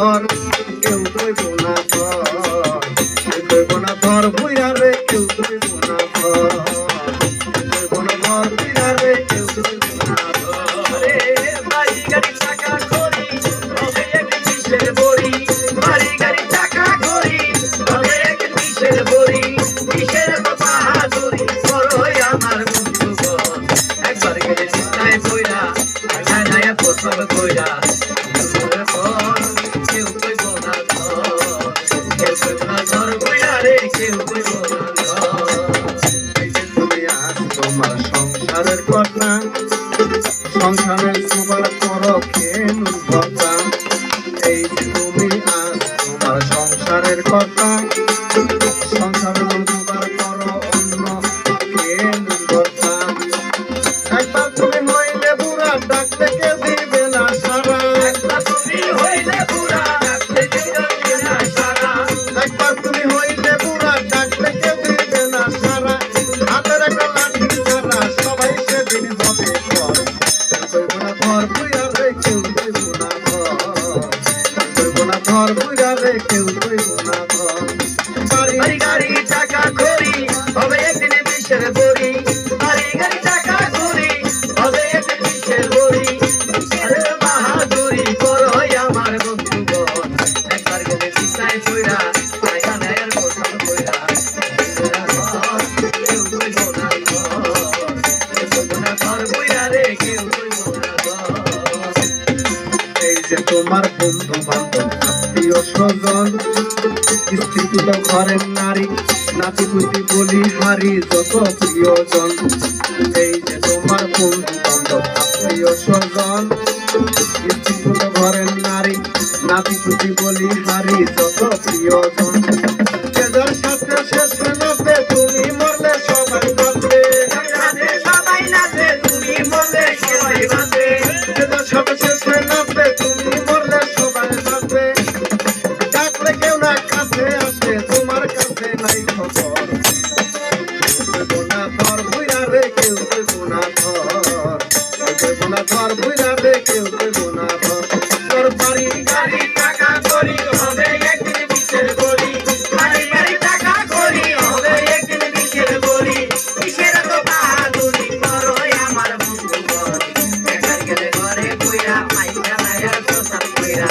on সংসারের কথা করো কেন করো ঘর রে কেউ কইব না ঘর। বাড়ি গাড়ি, টাকা করি হবে একদিন বিশের বড়ি। বাড়ি গাড়ি, টাকা করি হবে একদিন বিশের বড়ি। বাহাদুরি করো তোমার বন্ধু আত্মীয় স্বজন, স্ত্রী তো ঘরের নারী, নাতি পুতি বলি হারি যত প্রিয়জন। এই যে তোমার বন্ধু বান্ধব প্রিয় স্বজন, স্ত্রী তো ঘরের নারী, নাতি পুতি বলি হারি যত প্রিয়জন। খবর ধর বুইরা রে কেউ কইব না ধর কইব না ধর গাড়ি করি হবে একদিন করি হবে একদিন বিশের বড়ি বিশের তো বাহাদুরি করো আমার বন্ধুগণ একবার গেলে ঘরে কইরা মাইকা নায়ার প্রসাদ কইরা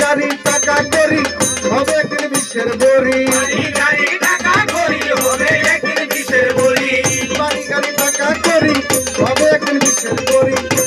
গাড়ি টাকা করি হবে একদিন বিশ্বের বড়ি। গাড়ি টাকা করি হবে একদিন গাড়ি টাকা করি হবে একদিন বিশ্বের বড়ি।